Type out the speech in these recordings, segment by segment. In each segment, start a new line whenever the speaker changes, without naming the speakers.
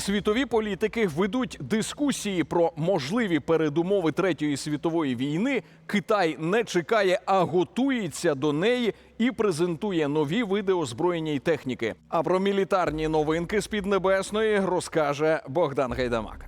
Світові політики ведуть дискусії про можливі передумови третьої світової війни. Китай не чекає, а готується до неї і презентує нові види озброєння і техніки. А про мілітарні новинки з Піднебесної розкаже Богдан Гайдамак.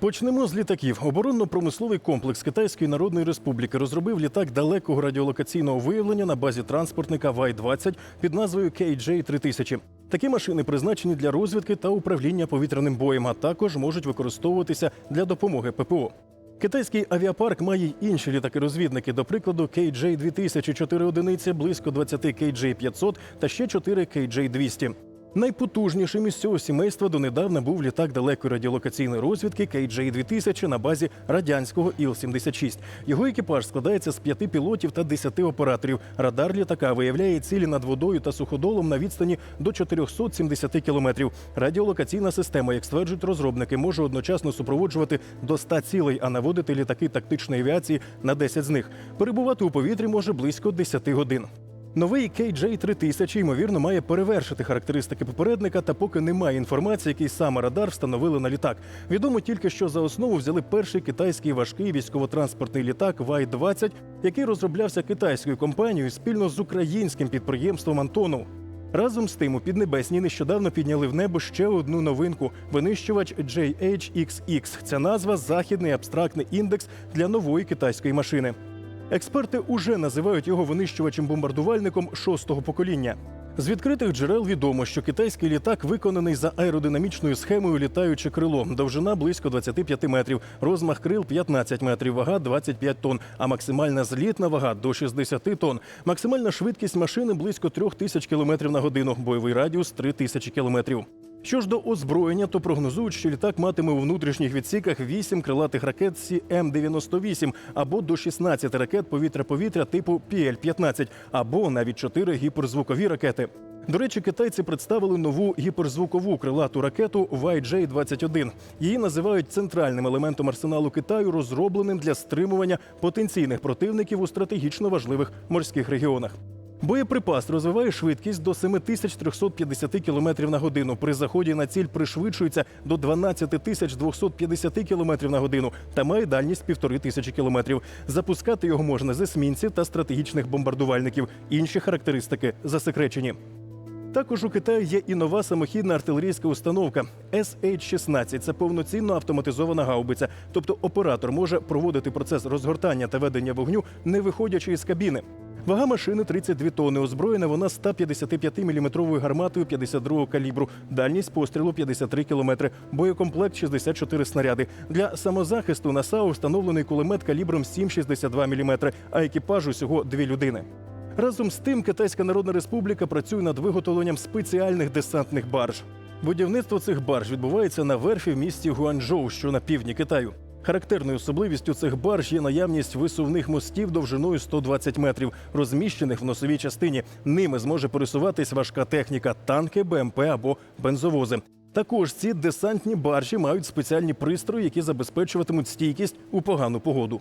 Почнемо з літаків. Оборонно-промисловий комплекс Китайської Народної Республіки розробив літак далекого радіолокаційного виявлення на базі транспортника Вай-20 під назвою KJ-3000. Такі машини призначені для розвідки та управління повітряним боєм, а також можуть використовуватися для допомоги ППО. Китайський авіапарк має й інші літаки-розвідники, до прикладу, KJ-2000 4 одиниці, близько 20 KJ-500 та ще 4 KJ-200. Найпотужнішим із цього сімейства донедавна був літак далекої радіолокаційної розвідки KJ-2000 на базі радянського Іл-76. Його екіпаж складається з п'яти пілотів та десяти операторів. Радар літака виявляє цілі над водою та суходолом на відстані до 470 кілометрів. Радіолокаційна система, як стверджують розробники, може одночасно супроводжувати до 100 цілей, а наводити літаки тактичної авіації на 10 з них. Перебувати у повітрі може близько 10 годин. Новий KJ-3000, ймовірно, має перевершити характеристики попередника, та поки немає інформації, який саме радар встановили на літак. Відомо тільки, що за основу взяли перший китайський важкий військово-транспортний літак Вай-20, який розроблявся китайською компанією спільно з українським підприємством Антонов. Разом з тим у Піднебесній нещодавно підняли в небо ще одну новинку винищувач JHXX. Це назва західний абстрактний індекс для нової китайської машини. Експерти уже називають його винищувачем-бомбардувальником шостого покоління. З відкритих джерел відомо, що китайський літак виконаний за аеродинамічною схемою літаюче крило, довжина близько 25 метрів, розмах крил 15 метрів, вага 25 тонн, а максимальна злітна вага до 60 тонн. Максимальна швидкість машини близько 3000 км на годину, бойовий радіус 3000 км. Що ж до озброєння, то прогнозують, що літак матиме у внутрішніх відсіках 8 крилатих ракет СІМ-98 або до 16 ракет повітря-повітря типу ПЛ-15, або навіть 4 гіперзвукові ракети. До речі, китайці представили нову гіперзвукову крилату ракету YJ-21. Її називають центральним елементом арсеналу Китаю, розробленим для стримування потенційних противників у стратегічно важливих морських регіонах. Боєприпас розвиває швидкість до 7350 км на годину. При заході на ціль пришвидшується до 12250 км на годину та має дальність півтори тисячі кілометрів. Запускати його можна з есмінців та стратегічних бомбардувальників. Інші характеристики засекречені. Також у Китаї є і нова самохідна артилерійська установка SH-16. Це повноцінно автоматизована гаубиця. Тобто оператор може проводити процес розгортання та ведення вогню, не виходячи із кабіни. Вага машини 32 тонни. Озброєна вона 155-мм гарматою 52-го калібру. Дальність пострілу 53 кілометри. Боєкомплект 64 снаряди. Для самозахисту на САУ встановлений кулемет калібром 7,62 мм, а екіпажу всього дві людини. Разом з тим, Китайська Народна Республіка працює над виготовленням спеціальних десантних барж. Будівництво цих барж відбувається на верфі в місті Гуанчжоу, що на півдні Китаю. Характерною особливістю цих барж є наявність висувних мостів довжиною 120 метрів, розміщених в носовій частині. Ними зможе пересуватись важка техніка, танки, БМП або бензовози. Також ці десантні баржі мають спеціальні пристрої, які забезпечуватимуть стійкість у погану погоду.